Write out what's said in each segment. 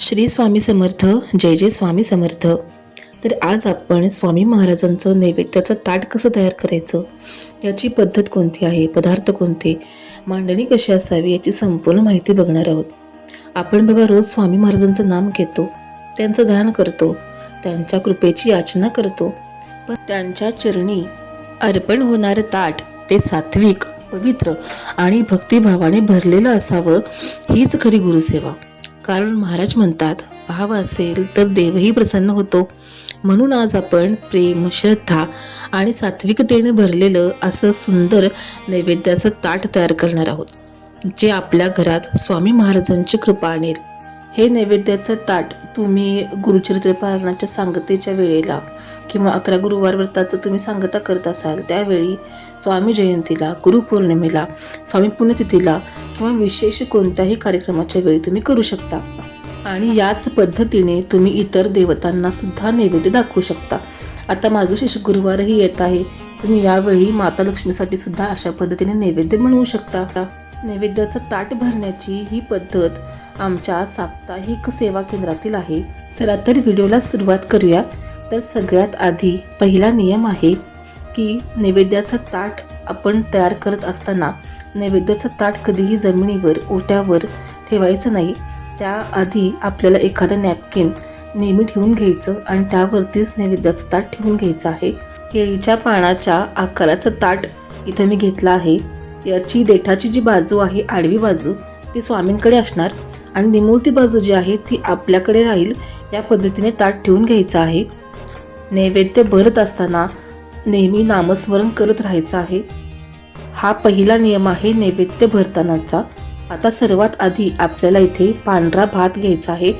श्री स्वामी समर्थ जय जय स्वामी समर्थ. तर आज आपण स्वामी महाराजांचं नैवेद्याचं ताट कसं तयार करायचं? याची पद्धत कोणती आहे? पदार्थ कोणते? मांडणी कशी असावी? याची संपूर्ण माहिती बघणार आहोत. आपण बघा रोज स्वामी महाराजांचं नाम घेतो त्यांचं ध्यान करतो त्यांच्या कृपेची याचना करतो. पण त्यांच्या चरणी अर्पण होणारं ताट ते सात्विक पवित्र आणि भक्तिभावाने भरलेलं असावं हीच खरी गुरुसेवा. कारण महाराज म्हणतात भाव असेल तर देवही प्रसन्न होतो. म्हणून आज आपण प्रेम श्रद्धा आणि सात्विकतेने भरलेलं असं सुंदर नैवेद्याचं ताट तयार करणार आहोत जे आपल्या घरात स्वामी महाराजांची कृपा आणेल. हे नैवेद्याचं ताट तुम्ही गुरुचरित्रपारणाच्या सांगतेच्या वेळेला किंवा अकरा गुरुवार व्रताचं तुम्ही सांगता करत असाल त्यावेळी स्वामी जयंतीला गुरुपौर्णिमेला स्वामी पुण्यतिथीला किंवा विशेष कोणत्याही कार्यक्रमाच्या वेळी तुम्ही करू शकता. आणि याच पद्धतीने तुम्ही इतर देवतांना सुद्धा नैवेद्य दाखवू शकता. आता मार्गशीर्ष गुरुवारही येत आहे. तुम्ही यावेळी माता लक्ष्मीसाठी सुद्धा अशा पद्धतीने नैवेद्य बनवू शकता. नैवेद्याचं ताट भरण्याची ही पद्धत आमच्या साप्ताहिक सेवा केंद्रातील आहे. चला तर व्हिडिओला सुरुवात करूया. तर सगळ्यात आधी पहिला नियम आहे की नैवेद्याचं ताट आपण तयार करत असताना नैवेद्याचं ताट कधीही जमिनीवर ओट्यावर ठेवायचं नाही. त्याआधी आपल्याला एखादं नॅपकिन नेहमी ठेवून घ्यायचं आणि त्यावरतीच नैवेद्याचं ताट ठेवून घ्यायचं आहे. केळीच्या पानाच्या आकाराचं ताट इथं मी घेतलं आहे. याची देठाची जी बाजू आहे आडवी बाजू ती स्वामींकडे असणार आणि निमुळती बाजू जी आहे ती आपल्याकडे राहील. या पद्धतीने ताट ठेवून घ्यायचं आहे. नैवेद्य भरत असताना नेहमी नामस्मरण करत राहायचं आहे. हा पहिला नियम आहे नैवेद्य भरतानाचा. आता सर्वात आधी आपल्याला इथे पांढरा भात घ्यायचा आहे.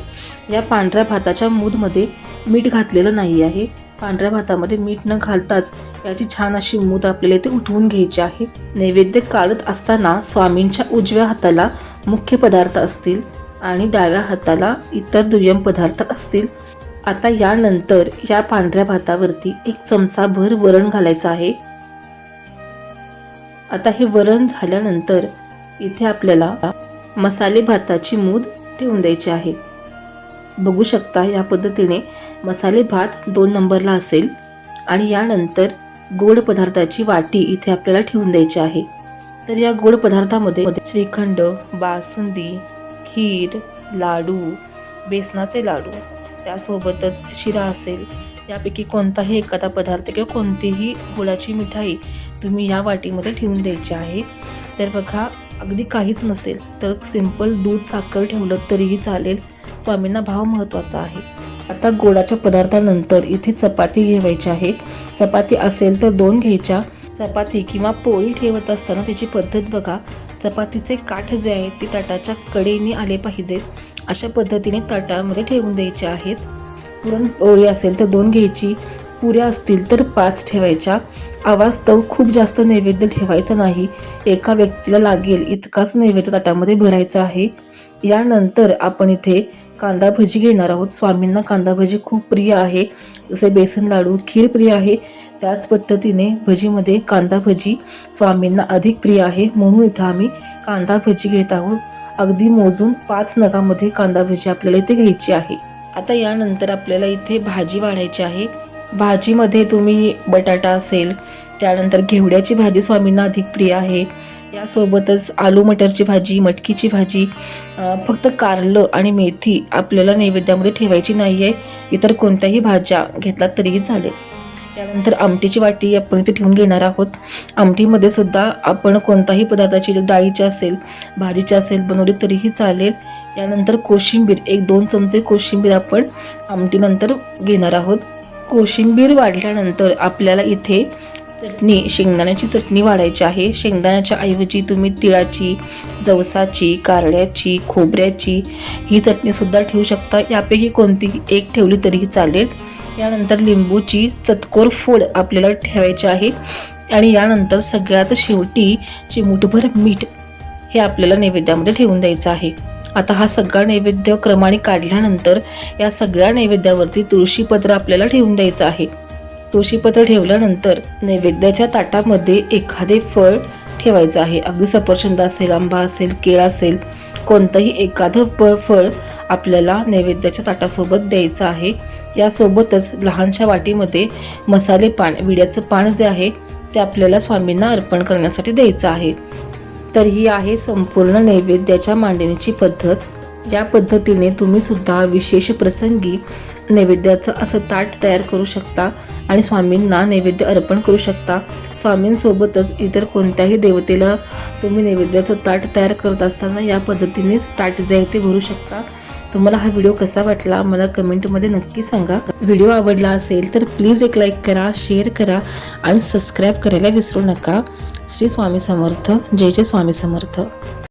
या पांढऱ्या भाताच्या मूदमध्ये मीठ घातलेलं नाही आहे. पांढऱ्या भातामध्ये मीठ न घालताच याची छान अशी मूद आपल्याला इथे उठवून घ्यायची आहे. नैवेद्य काढत असताना स्वामींच्या उजव्या हाताला मुख्य पदार्थ असतील आणि डाव्या हाताला इतर दुय्यम पदार्थ असतील. आता यानंतर या पांढऱ्या भातावरती एक चमचा भर वरण घालायचं आहे. आता हे वरण झाल्यानंतर इथे आपल्याला मसाले भाताची मूद ठेवून द्यायची आहे. बघू शकता या पद्धतीने मसाले भात दोन नंबरला असेल आणि यानंतर गोड पदार्थाची वाटी इथे आपल्याला ठेवून द्यायची आहे. तर या गोड पदार्थामध्ये श्रीखंड बासुंदी खीर लाडू बेसनाचे लाडू त्यासोबतच शिरा असेल यापैकी कोणताही एखादा पदार्थ किंवा कोणतीही गुळाची मिठाई तुम्ही या वाटीमध्ये ठेवून द्यायची आहे. तर बघा अगदी काहीच नसेल तर सिंपल दूध साखर ठेवलं तरीही चालेल. स्वामींना भाव महत्त्वाचा आहे. आता गोडाच्या पदार्थानंतर इथे चपाती घेवायची आहे. चपाती असेल तर दोन घ्यायच्या चपाती किंवा पोळी ठेवत असताना त्याची पद्धत बघा. चपातीचे काठ जे आहेत ते ताटाच्या कडेने आले पाहिजेत. अशा पद्धतीने ताटामध्ये ठेवून द्यायचे आहेत. पुरणपोळी असेल तर दोन घ्यायची पुऱ्या असतील तर पाच ठेवायच्या. आवाज तर खूप जास्त नैवेद्य ठेवायचा नाही. एका व्यक्तीला लागेल इतकाच नैवेद्य ताटामध्ये भरायचा आहे. यानंतर आपण इथे कांदा भजी घेणार आहोत. स्वामींना कांदा भजी खूप प्रिय आहे. जसे बेसन लाडू खीर प्रिय आहे. त्याच पद्धतीने भजीमध्ये कांदा भजी स्वामींना अधिक प्रिय आहे. म्हणून इथं आम्ही कांदा भजी घेत आहोत. अगदी मोजून पाच नगामध्ये कांदा भजी आपल्याला इथे घ्यायची आहे. आता यानंतर आपल्याला इथे भाजी वाढायची आहे. भाजीमध्ये तुम्ही बटाटा असेल त्यानंतर घेवड्याची भाजी स्वामींना अधिक प्रिय आहे. यासोबतच आलू मटरची भाजी मटकीची भाजी फक्त कारलं आणि मेथी आपल्याला नैवेद्यामध्ये ठेवायची नाही आहे इतर कोणत्याही भाज्या घेतलात तरीही चालेल. त्यानंतर आमटीची वाटी आपण इथे ठेवून घेणार आहोत. आमटीमध्ये सुद्धा आपण कोणताही पदार्थाची डाळीची असेल भाजीची असेल बनवली तरीही चालेल. यानंतर कोशिंबीर एक दोन चमचे कोशिंबीर आपण आमटीनंतर घेणार आहोत. कोशिंबीर वाढल्यानंतर आपल्याला इथे चटणी शेंगदाण्याची चटणी वाढायची आहे. शेंगदाण्याच्या ऐवजी तुम्ही तिळाची जवसाची कारळ्याची खोबऱ्याची ही चटणीसुद्धा ठेवू शकता. यापैकी कोणतीही एक ठेवली तरीही चालेल. यानंतर लिंबूची चतकोर फोड आपल्याला ठेवायची आहे. आणि यानंतर सगळ्यात शेवटी चिमूटभर मीठ हे आपल्याला नैवेद्यामध्ये ठेवून द्यायचं आहे. आता हा सगळा नैवेद्य क्रमाने काढल्यानंतर या सगळ्या नैवेद्यावरती तुळशीपत्र आपल्याला ठेवून द्यायचं आहे. तुळशीपत्र ठेवल्यानंतर नैवेद्याच्या ताटामध्ये एखादे फळ ठेवायचं आहे. अगदी सफरचंद असेल आंबा असेल केळ असेल कोणतंही एखादं प फळ आपल्याला नैवेद्याच्या ताटासोबत द्यायचं आहे. यासोबतच लहानशा वाटीमध्ये मसाले पान विड्याचं पान जे आहे ते आपल्याला स्वामींना अर्पण करण्यासाठी द्यायचं आहे. तर ही आहे संपूर्ण नैवेद्याच्या मांडणीची पद्धत. या पद्धतीने तुम्ही सुद्धा विशेष प्रसंगी नैवेद्याचं असं ताट तयार करू शकता आणि स्वामींना नैवेद्य अर्पण करू शकता. स्वामींसोबतच इतर कोणत्याही देवतेला तुम्ही नैवेद्याचं ताट तयार करत असताना या पद्धतीनेच ताट जे आहे ते भरू शकता. तुम्हाला हा व्हिडिओ कसा वाटला मला कमेंटमध्ये नक्की सांगा. व्हिडिओ आवडला असेल तर प्लीज एक लाईक करा शेअर करा आणि सबस्क्राईब करायला विसरू नका. श्री स्वामी समर्थ. जय जय स्वामी समर्थ.